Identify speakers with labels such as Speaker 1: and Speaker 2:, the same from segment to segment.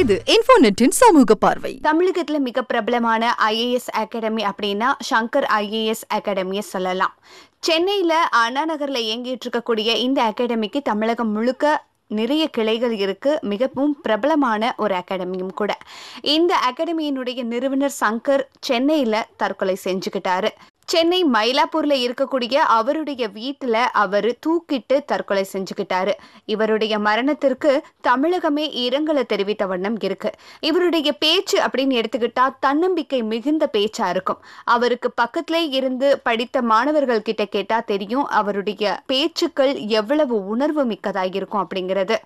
Speaker 1: இது இன்ஃபோநெட்டின் சமூக பார்வை.
Speaker 2: தமிழகத்துல மிக பிரபலமான ஐஏஎஸ் அகாடமி அப்படின்னா சங்கர் ஐஏஎஸ் அகாடமியை சொல்லலாம். சென்னையில அண்ணா நகர்ல இயங்கிட்டு இருக்கக்கூடிய இந்த அகாடமிக்கு தமிழகம் முழுக்க நிறைய கிளைகள் இருக்கு. மிகவும் பிரபலமான ஒரு அகாடமியும் கூட. இந்த அகாடமியினுடைய நிறுவனர் சங்கர் சென்னையில தற்கொலை செஞ்சுக்கிட்டாரு. சென்னை மயிலாப்பூர்ல இருக்கக்கூடிய அவருடைய வீட்டுல அவர் தூக்கிட்டு தற்கொலை செஞ்சுக்கிட்டாரு. இவருடைய மரணத்திற்கு தமிழகமே இரங்கலை தெரிவித்த வண்ணம் இருக்கு. இவருடைய பேச்சு அப்படின்னு எடுத்துக்கிட்டா தன்னம்பிக்கை மிகுந்த பேச்சா இருக்கும். அவருக்கு பக்கத்திலே இருந்து படித்த மாணவர்கள் கிட்ட கேட்டா தெரியும் அவருடைய பேச்சுக்கள் எவ்வளவு உணர்வு மிக்கதாயிருக்கும் அப்படிங்கிறது.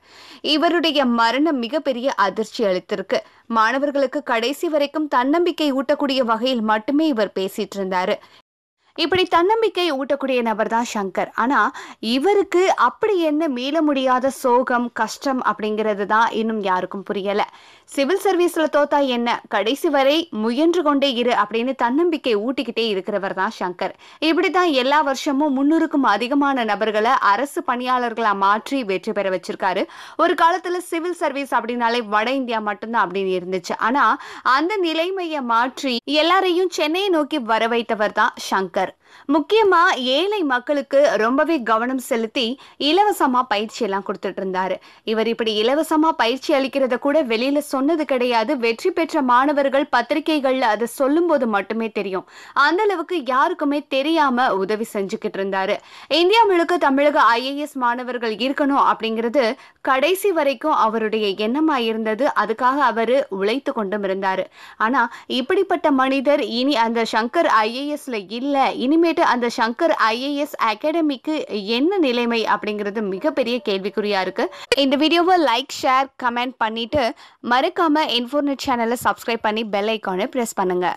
Speaker 2: இவருடைய மரணம் மிகப்பெரிய அதிர்ச்சி அளித்திருக்கு. மாணவர்களுக்கு கடைசி வரைக்கும் தன்னம்பிக்கை ஊட்டக்கூடிய வகையில் மட்டுமே இவர் பேசிட்டு இருந்தாரு. இப்படி தன்னம்பிக்கை ஊட்டக்கூடிய நபர் தான் சங்கர். ஆனா இவருக்கு அப்படி என்ன மீள முடியாத சோகம் கஷ்டம் அப்படிங்கிறது தான் இன்னும் யாருக்கும் புரியல. சிவில் சர்வீஸ்ல தோத்தா என்ன? கடைசி வரை முயன்று கொண்டே இரு அப்படின்னு தன்னம்பிக்கை ஊட்டிக்கிட்டே இருக்கிறவர் தான் சங்கர். இப்படிதான் எல்லா வருஷமும் முன்னூறுக்கும் அதிகமான நபர்களை அரசு பணியாளர்களா மாற்றி வெற்றி பெற வச்சிருக்காரு. ஒரு காலத்துல சிவில் சர்வீஸ் அப்படின்னாலே வட இந்தியா மட்டும்தான் அப்படின்னு இருந்துச்சு. ஆனா அந்த நிலைமையை மாற்றி எல்லாரையும் சென்னையை நோக்கி வர வைத்தவர் தான் சங்கர். முக்கியமா ஏழை மக்களுக்கு ரொம்பவே கவனம் செலுத்தி இலவசமா பயிற்சி எல்லாம் கொடுத்துட்டு இருந்தாரு. இவர் இப்படி இலவசமா பயிற்சி அளிக்கிறத கூட வெளியில சொன்னது கிடையாது. வெற்றி பெற்ற மாணவர்கள் பத்திரிகைகள்ல அதை சொல்லும் போது மட்டுமே தெரியும். அந்த அளவுக்கு யாருக்குமே தெரியாம உதவி செஞ்சுக்கிட்டு இருந்தாரு. இந்தியா முழுக்க தமிழக ஐஏஎஸ் மாணவர்கள் இருக்கணும் அப்படிங்கிறது கடைசி வரைக்கும் அவருடைய எண்ணமா இருந்தது அதுக்காக அவரு உழைத்து கொண்டும் இருந்தாரு. ஆனா இப்படிப்பட்ட மனிதர் இனி அந்த சங்கர் ஐஏஎஸ்ல இல்ல இனிமேட்டு அந்த சங்கர் ஐஏஎஸ் அகாடமிக்கு என்ன நிலைமை அப்படிங்கிறது மிகப்பெரிய கேள்விக்குறியா இருக்கு. இந்த வீடியோவை லைக் ஷேர் கமெண்ட் பண்ணிட்டு மறக்காம இன்ஃபோர்நெட் சேனலை சப்ஸ்கிரைப் பண்ணி பெல் ஐக்கானை ப்ரெஸ் பண்ணுங்க.